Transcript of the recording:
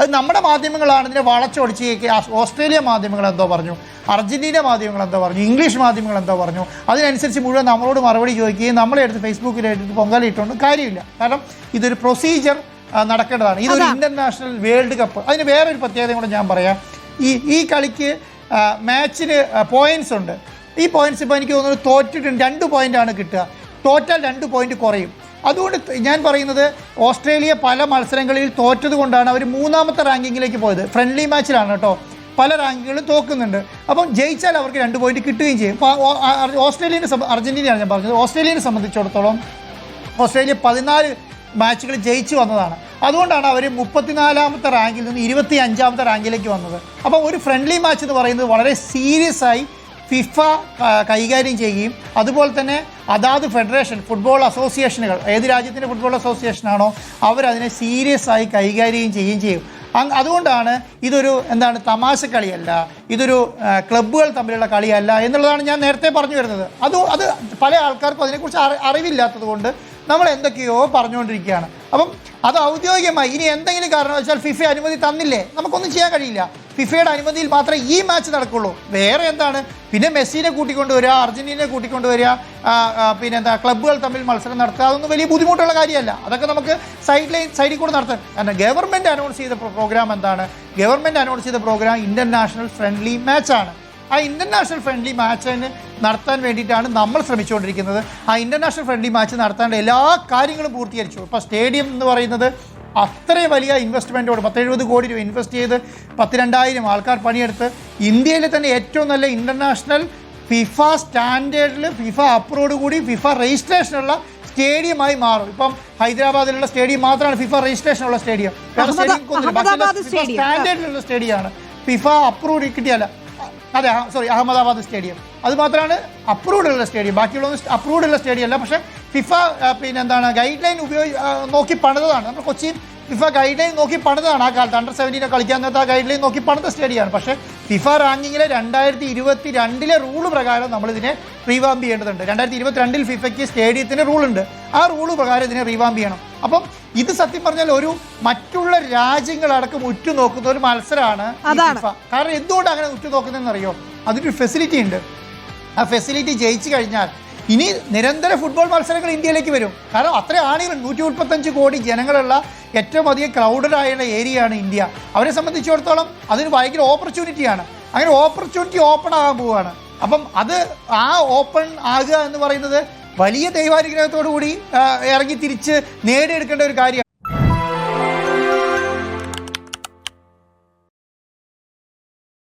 അത് നമ്മുടെ മാധ്യമങ്ങളാണ് ഇതിനെ വളച്ചൊടിച്ച് ഓസ്ട്രേലിയ മാധ്യമങ്ങൾ എന്തോ പറഞ്ഞു. അർജന്റീന മാധ്യമങ്ങൾ എന്തോ പറഞ്ഞു. ഇംഗ്ലീഷ് മാധ്യമങ്ങൾ എന്തോ പറഞ്ഞു. അതിനനുസരിച്ച് മുഴുവൻ നമ്മളോട് മറുപടി ചോദിക്കുകയും നമ്മളെ എടുത്ത് ഫേസ്ബുക്കിൽ എടുത്ത് പൊങ്കാലിട്ടുകൊണ്ട് കാര്യമില്ല. കാരണം ഇതൊരു പ്രൊസീജിയർ നടക്കേണ്ടതാണ്. ഇതൊരു ഇന്റർനാഷണൽ വേൾഡ് കപ്പ് അതിന് വേറൊരു പ്രത്യേകത കൂടെ ഞാൻ പറയാം. ഈ ഈ കളിക്ക് മാച്ചിന് പോയിന്റ്സ് ഉണ്ട്. ഈ പോയിന്റ്സ് ഇപ്പോൾ എനിക്ക് തോന്നുന്നു തോറ്റിട്ടുണ്ട് രണ്ട് പോയിന്റാണ് കിട്ടുക. തോറ്റാൽ രണ്ട് പോയിന്റ് കുറയും. അതുകൊണ്ട് ഞാൻ പറയുന്നത് ഓസ്ട്രേലിയ പല മത്സരങ്ങളിൽ തോറ്റത് കൊണ്ടാണ് അവർ മൂന്നാമത്തെ റാങ്കിങ്ങിലേക്ക് പോയത്. ഫ്രണ്ട്ലി മാച്ചിലാണ് കേട്ടോ. പല റാങ്കുകളും തോക്കുന്നുണ്ട്. അപ്പം ജയിച്ചാൽ അവർക്ക് രണ്ട് പോയിന്റ് കിട്ടുകയും ചെയ്യും. ഓസ്ട്രേലിയനെ അർജന്റീനയാണ് ഞാൻ പറഞ്ഞത്. ഓസ്ട്രേലിയനെ സംബന്ധിച്ചിടത്തോളം ഓസ്ട്രേലിയ പതിനാല് മാച്ചുകൾ ജയിച്ചു വന്നതാണ്. അതുകൊണ്ടാണ് അവർ മുപ്പത്തിനാലാമത്തെ റാങ്കിൽ നിന്ന് ഇരുപത്തി അഞ്ചാമത്തെ റാങ്കിലേക്ക് വന്നത്. അപ്പോൾ ഒരു ഫ്രണ്ട്ലി മാച്ച് എന്ന് പറയുന്നത് വളരെ സീരിയസ് ആയി ഫിഫ കൈകാര്യം ചെയ്യുകയും അതുപോലെ തന്നെ അതാത് ഫെഡറേഷൻ ഫുട്ബോൾ അസോസിയേഷനുകൾ ഏത് രാജ്യത്തിന്റെ ഫുട്ബോൾ അസോസിയേഷനാണോ അവരതിനെ സീരിയസ് ആയി കൈകാര്യം ചെയ്യുകയും ചെയ്യും. അതുകൊണ്ടാണ് ഇതൊരു എന്താണ് തമാശ കളിയല്ല ഇതൊരു ക്ലബ്ബുകൾ തമ്മിലുള്ള കളിയല്ല എന്നുള്ളതാണ് ഞാൻ നേരത്തെ പറഞ്ഞു വരുന്നത്. അത് അത് പല ആൾക്കാർക്കും അതിനെക്കുറിച്ച് അറി അറിവില്ലാത്തത് കൊണ്ട് നമ്മൾ എന്തൊക്കെയോ പറഞ്ഞുകൊണ്ടിരിക്കുകയാണ്. അപ്പം അത് ഔദ്യോഗികമായി ഇനി എന്തെങ്കിലും കാരണം വെച്ചാൽ ഫിഫ അനുമതി തന്നില്ലേ? നമുക്കൊന്നും ചെയ്യാൻ കഴിയില്ല. ഫിഫയുടെ അനുമതിയിൽ മാത്രമേ ഈ മാച്ച് നടക്കുള്ളൂ. വേറെ എന്താണ്? പിന്നെ മെസ്സിനെ കൂട്ടിക്കൊണ്ടുവരിക അർജന്റീനയെ കൂട്ടിക്കൊണ്ടുവരിക പിന്നെ എന്താ ക്ലബ്ബുകൾ തമ്മിൽ മത്സരം നടത്തുക അതൊന്നും വലിയ ബുദ്ധിമുട്ടുള്ള കാര്യമല്ല. അതൊക്കെ നമുക്ക് സൈഡ് ലൈൻ സൈഡിൽ കൂടെ നടത്താം. കാരണം ഗവൺമെന്റ് അനൗൺസ് ചെയ്ത പ്രോഗ്രാം എന്താണ്? ഗവൺമെന്റ് അനൗൺസ് ചെയ്ത പ്രോഗ്രാം ഇന്റർനാഷണൽ ഫ്രണ്ട്ലി മാച്ചാണ് ആ ഇന്റർനാഷണൽ ഫ്രണ്ട്ലി മാച്ചിന് നടത്താൻ വേണ്ടിയിട്ടാണ് നമ്മൾ ശ്രമിച്ചുകൊണ്ടിരിക്കുന്നത്. ആ ഇന്റർനാഷണൽ ഫ്രണ്ട്ലി മാച്ച് നടത്താനുള്ള എല്ലാ കാര്യങ്ങളും പൂർത്തീകരിച്ചു. ഇപ്പോൾ സ്റ്റേഡിയം എന്ന് പറയുന്നത് അത്രയും വലിയ ഇൻവെസ്റ്റ്മെന്റോട് പത്തെഴുപത് കോടി രൂപ ഇൻവെസ്റ്റ് ചെയ്ത് പത്ത് രണ്ടായിരം ആൾക്കാർ പണിയെടുത്ത് ഇന്ത്യയിലെ തന്നെ ഏറ്റവും നല്ല ഇന്റർനാഷണൽ ഫിഫ സ്റ്റാൻഡേർഡിൽ ഫിഫ അപ്രൂവോട് കൂടി ഫിഫ രജിസ്ട്രേഷനുള്ള സ്റ്റേഡിയമായി മാറും. ഇപ്പം ഹൈദരാബാദിലുള്ള സ്റ്റേഡിയം മാത്രമാണ് ഫിഫ രജിസ്ട്രേഷനുള്ള സ്റ്റേഡിയം. സ്റ്റാൻഡേർഡിലുള്ള സ്റ്റേഡിയമാണ്. ഫിഫ അപ്രൂവ്ഡ് കിട്ടിയല്ല അതെ സോറി അഹമ്മദാബാദ് സ്റ്റേഡിയം. അത് മാത്രമാണ് അപ്രൂവ്ഡ് ഉള്ള സ്റ്റേഡിയം. ബാക്കിയുള്ള അപ്രൂവ്ഡ് ഉള്ള സ്റ്റേഡിയം അല്ല. പക്ഷേ ഫിഫ പിന്നെ എന്താണ് ഗൈഡ് ലൈൻ ഉപയോഗി നോക്കി പണിതതാണ്. നമ്മൾ കൊച്ചി ഫിഫ ഗൈഡ് ലൈൻ നോക്കി പണിതാണ് ആ കാലത്ത് അണ്ടർ സെവന്റീനെ കളിക്കാൻ നേരത്തെ ആ ഗൈഡ് ലൈൻ നോക്കി പണിത സ്റ്റേഡിയമാണ് പക്ഷേ ഫിഫ റാങ്കിങ്ങിലെ രണ്ടായിരത്തി ഇരുപത്തി രണ്ടിലെ റൂൾ പ്രകാരം നമ്മളിതിനെ റീവാമ്പ് ചെയ്യേണ്ടതുണ്ട്. രണ്ടായിരത്തി ഇരുപത്തി രണ്ടിൽ ഫിഫയ്ക്ക് സ്റ്റേഡിയത്തിന് റൂളുണ്ട് ആ റൂൾ പ്രകാരം ഇതിനെ റീവാമ്പ് ചെയ്യണം. അപ്പം ഇത് സത്യം പറഞ്ഞാൽ ഒരു മറ്റുള്ള രാജ്യങ്ങളടക്കം ഉറ്റുനോക്കുന്ന ഒരു മത്സരമാണ് ഫിഫ. കാരണം എന്തുകൊണ്ട് അങ്ങനെ ഉറ്റുനോക്കുന്നതെന്ന് അറിയോ അതിനൊരു ഫെസിലിറ്റി ഉണ്ട്. ആ ഫെസിലിറ്റി ജയിച്ചു കഴിഞ്ഞാൽ ഇനി നിരന്തര ഫുട്ബോൾ മത്സരങ്ങൾ ഇന്ത്യയിലേക്ക് വരും. കാരണം അത്ര ആണികൾ നൂറ്റി മുപ്പത്തഞ്ച് കോടി ജനങ്ങളുള്ള ഏറ്റവും അധികം ക്രൗഡഡ് ആയുള്ള ഏരിയയാണ് ഇന്ത്യ. അവരെ സംബന്ധിച്ചിടത്തോളം അതിന് ഭയങ്കര ഓപ്പർച്യൂണിറ്റിയാണ് അങ്ങനെ ഓപ്പർച്യൂണിറ്റി ഓപ്പൺ ആകാൻ പോവുകയാണ് അപ്പം അത് ആ ഓപ്പൺ ആകുക എന്ന് പറയുന്നത് വലിയ ദൈവാനുഗ്രഹത്തോടു കൂടി ഇറങ്ങി തിരിച്ച് നേടിയെടുക്കേണ്ട ഒരു കാര്യമാണ്